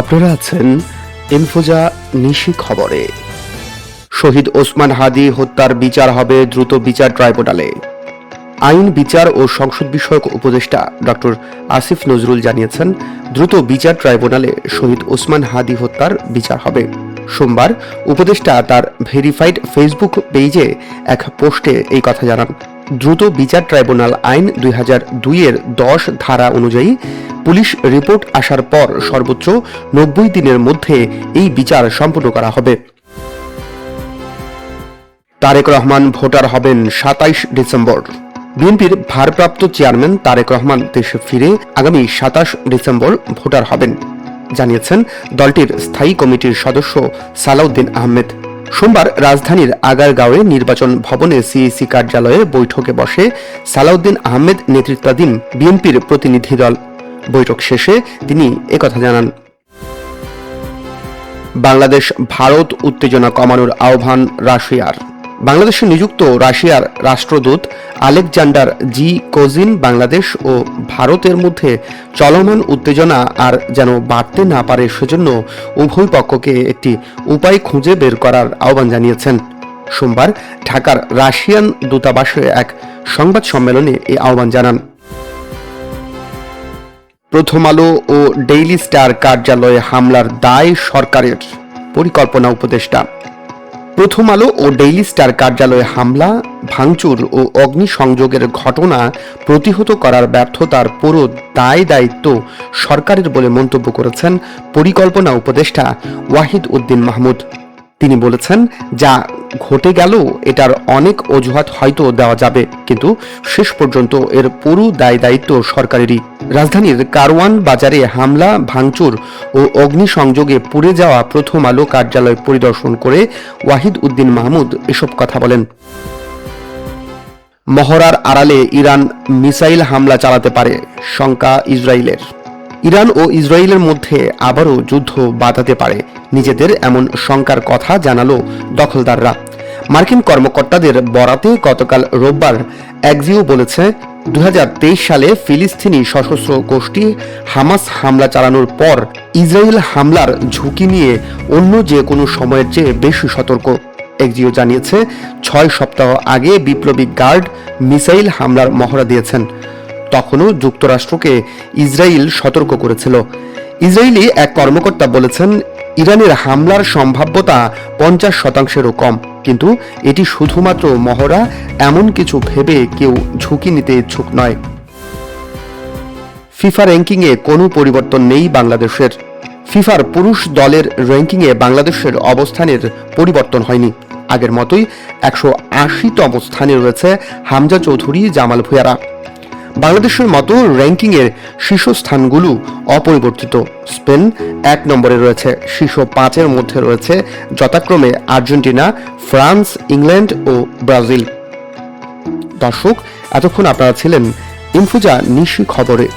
আপনারা আছেন ইনফোজা নিশি খবরে। শহীদ ওসমান হাদি হত্যার বিচার হবে দ্রুত বিচার ট্রাইব্যুনালে। আইন, বিচার ও সংসদ বিষয়ক উপদেষ্টা ডক্টর আসিফ নজরুল জানিয়েছেন, দ্রুত বিচার ট্রাইব্যুনালে শহীদ ওসমান হাদি হত্যার বিচার হবে। সোমবার উপদেষ্টা তার ভেরিফাইড ফেসবুক পেজে এক পোস্টে এই কথা জানান। দ্রুত বিচার ট্রাইব্যুনাল আইন দুই হাজার দুইয়ের দশ ধারা অনুযায়ী পুলিশ রিপোর্ট আসার পর সর্বোচ্চ নব্বই দিনের মধ্যে এই বিচার সম্পন্ন করা হবে। তারেক রহমান ভোটার হবেন সাতাইশ ডিসেম্বর। বিএনপির ভারপ্রাপ্ত চেয়ারম্যান তারেক রহমান দেশে ফিরে আগামী সাতাশ ডিসেম্বর ভোটার হবেন, জানিয়েছেন দলটির স্থায়ী কমিটির সদস্য সালাউদ্দিন আহমেদ। সোমবার রাজধানীর আগারগাঁওয়ে নির্বাচন ভবনে সিইসি কার্যালয়ে বৈঠকে বসে সালাউদ্দিন আহমেদ নেতৃত্বাধীন বিএনপির প্রতিনিধি দল। বৈঠক শেষে তিনি একথা জানান। বাংলাদেশ, ভারত উত্তেজনা কমানোর আহ্বান রাশিয়ার। বাংলাদেশে নিযুক্ত রাশিয়ার রাষ্ট্রদূত আলেকজান্ডার জি কোজিন বাংলাদেশ ও ভারতের মধ্যে চলমান উত্তেজনা আর যেন বাড়তে না পারে সেজন্য উভয় পক্ষকে একটি উপায় খুঁজে বের করার আহ্বান জানিয়েছেন। সোমবার ঢাকার রাশিয়ান দূতাবাসে এক সংবাদ সম্মেলনে এই আহ্বান জানান। প্রথম আলো ও ডেইলি স্টার কার্যালয়ে হামলার দায় সরকারের, পরিকল্পনা উপদেষ্টা। প্রথম আলো ও ডেইলি স্টার কার্যালয়ে হামলা, ভাঙচুর ও অগ্নিসংযোগের ঘটনা প্রতিহত করার ব্যর্থতার পুরো দায় দায়িত্ব সরকারের বলে মন্তব্য করেছেন পরিকল্পনা উপদেষ্টা ওয়াহিদ উদ্দিন মাহমুদ। তিনি বলেছেন, যা ঘটে গেল, এটার অনেক অজুহাত হয়তো দেওয়া যাবে, কিন্তু শেষ পর্যন্ত এর পুরো দায় দায়িত্ব সরকারেরই। রাজধানীর কারওয়ান বাজারে হামলা, ভাঙচুর ও অগ্নিসংযোগে পুড়ে যাওয়া প্রথম আলো কার্যালয় পরিদর্শন করে ওয়াহিদ উদ্দিন মাহমুদ এসব কথা বলেন। মহড়ার আড়ালে ইরান মিসাইল হামলা চালাতে পারে শঙ্কা ইসরায়েলের। ইরান ও ইসরায়েলের মধ্যে আবারও যুদ্ধ বাঁধাতে পারে। নিজেদের এমন শঙ্কার কথা জানালো দখলদাররা। মার্কিন কর্মকর্তাদের বরাতে গতকাল রোববার একজিও বলেছে দু হাজার তেইশ সালে ফিলিস্তিনি সশস্ত্র গোষ্ঠী হামাস হামলা চালানোর পর ইসরায়েল হামলার ঝুঁকি নিয়ে অন্য যে কোনো সময়ের চেয়ে বেশি সতর্ক। একজিও জানিয়েছে, ছয় সপ্তাহ আগে বিপ্লবী গার্ড মিসাইল হামলার মহড়া দিয়েছেন। তখনও যুক্তরাষ্ট্রকে ইসরায়েল সতর্ক করেছিল। ইসরায়েলি এক কর্মকর্তা বলেছেন, ইরানের হামলার সম্ভাব্যতা পঞ্চাশ শতাংশেরও কম। কিন্তু এটি শুধুমাত্র মহড়া, এমন কিছু ভেবে কেউ ঝুঁকি নিতে ইচ্ছুক নয়। ফিফা র্যাঙ্কিংয়ে কোনো পরিবর্তন নেই বাংলাদেশের। ফিফার পুরুষ দলের র্যাঙ্কিংয়ে বাংলাদেশের অবস্থানের পরিবর্তন হয়নি। আগের মতোই একশো আশিতম স্থানে রয়েছে হামজা চৌধুরী, জামাল ভুয়ারা বাংলাদেশের মতো র্যাঙ্কিংয়ের শীর্ষস্থানগুলো অপরিবর্তিত। স্পেন এক নম্বরে রয়েছে, শীর্ষ পাঁচের মধ্যে রয়েছে যথাক্রমে আর্জেন্টিনা, ফ্রান্স, ইংল্যান্ড ও ব্রাজিল। দর্শক, এতক্ষণ আপনারা ছিলেন ইনফুজা নিশি খবরে।